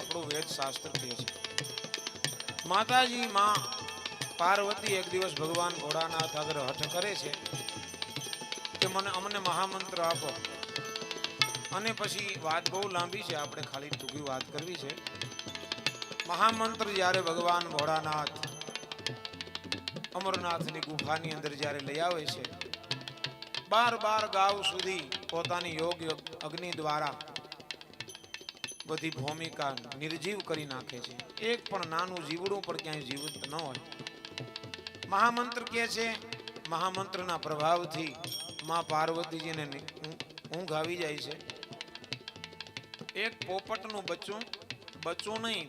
આપણું વેદ શાસ્ત્ર કહે છે. માતાજી માં પાર્વતી એક દિવસ ભગવાન ભોળાનાથ આગળ હઠ કરે છે કે મને અમને મહામંત્ર આપો. અને પછી વાત બહુ લાંબી છે, આપણે ખાલી ટૂંકી વાત કરવી છે. મહામંત્ર જ્યારે ભગવાન ભોળાનાથ અમરનાથની ગુફાની અંદર જ્યારે લઈ આવે છે, બાર બાર ગાવ સુધી પોતાની યોગ યોગ અગ્નિ દ્વારા બધી ભૂમિકા નિર્જીવ કરી નાખે છે. એક પણ નાનું જીવડું પણ ક્યાંય જીવંત ન હોય. મહામંત્ર કહે છે, મહામંત્રના પ્રભાવથી માં પાર્વતીજીને ઊંઘ આવી જાય છે. એક પોપટનું બચ્ચું બચ્ચું નહીં,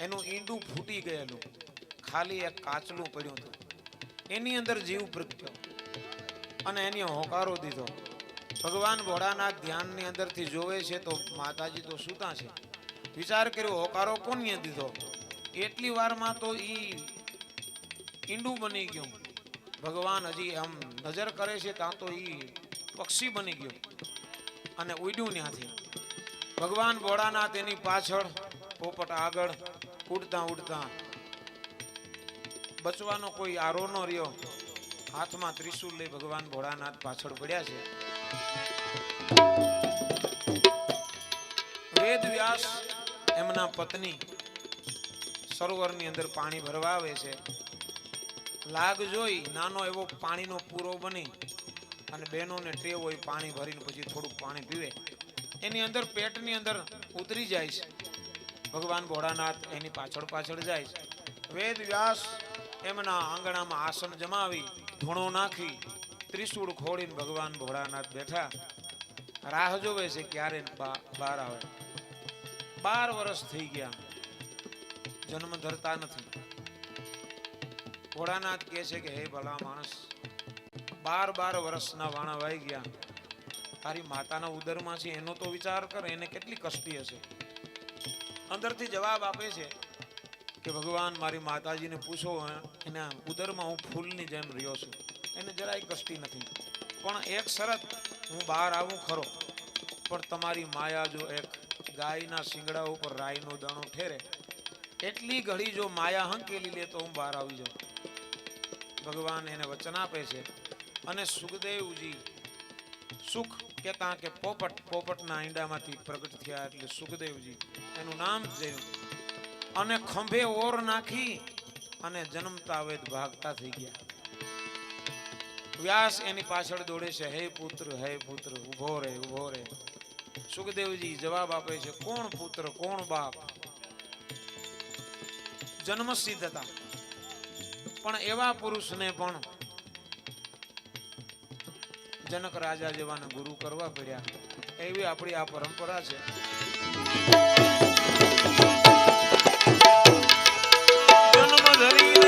એનું ઈંડું ફૂટી ગયેલું. ખાલી એક કાચલું પડ્યું હતું. એની અંદર જીવ પ્રગટ્યો અને એની હોકારો દીધો. ભગવાન ભોળાનાથ ધ્યાનની અંદરથી જોવે છે તો માતાજી તો સૂતા છે. વિચાર કર્યો, હોકારો કોને દીધો? એટલી વારમાં તો ઈ ઈંડું બની ગયું. ભગવાન હજી આમ નજર કરે છે, ત્યાં તો ઈ પક્ષી બની ગયું અને ઉડ્યું ત્યાંથી. ભગવાન ભોળાનાથ એની પાછળ, પોપટ આગળ, ઉડતા ઉડતા બચવાનો કોઈ આરો ન રહ્યો. હાથમાં ત્રિશુલ લઈ ભગવાન ભોળાનાથ પાછળ પડ્યા છે. વેદ વ્યાસ એમના પત્ની સરોવરની અંદર પાણી ભરવા આવે છે. લાગ જોઈ નાનો એવો પાણીનો પૂરો બની અને બહેનોને ટેવ હોય પાણી ભરીને પછી થોડુંક પાણી પીવે. એની અંદર પેટની અંદર ઉતરી જાય છે. ભગવાન ભોળાનાથ એની પાછળ પાછળ જાય છે. વેદ વ્યાસ એમના આંગણામાં આસન જમાવી, ધૂણો નાખી ત્રિશૂળ ખોડીને ભગવાન ભોળાનાથ બેઠા. રાહ જોવે છે ક્યારે બાર આવે. બાર વર્ષ થઈ ગયા. જન્મ ધરતા નથી. ભોળાનાથ કહે છે કે, હે ભલા માણસ, બાર બાર વર્ષના વાણા વાઈ ગયા. તારી માતાના ઉદરમાં છે, એનો તો વિચાર કર, એને કેટલી કષ્ટી હશે? અંદરથી જવાબ આપે છે કે, ભગવાન, મારી માતાજીને પૂછો, એના ઉદરમાં હું ફૂલની જેમ રહ્યો છું. એને જરાય કષ્ટી નથી. પણ એક શરત હું બહાર આવું ખરો. પણ તમારી માયા જો એક ગાયના શિંગડા ઉપર રાયનો દાણો ઠેરે એટલી ઘડી જો માયા હંકેલી લે તો હું બહાર આવી જાઉં. ભગવાન એને વચન આપે છે. અને સુખદેવજી સુખ કહેતા કે પોપટ, પોપટના ઈંડામાંથી પ્રગટ થયા એટલે સુખદેવજી એનું નામ થયું અને ખંભે ઓર નાખી અને જન્મતા વેદ ભાગતા થઈ ગયા. વ્યાસ એની પાછળ દોડે છે. હે પુત્ર હે પુત્ર ઊભો રે ઊભો રે. સુખદેવજી જવાબ આપે છે, કોણ પુત્ર, કોણ બાપ? જન્મ સિદ્ધતા પણ એવા પુરુષને પણ જનક રાજા જેવાને ગુરુ કરવા પડ્યા. એવી આપણી આ પરંપરા છે. જન્મ ધરીને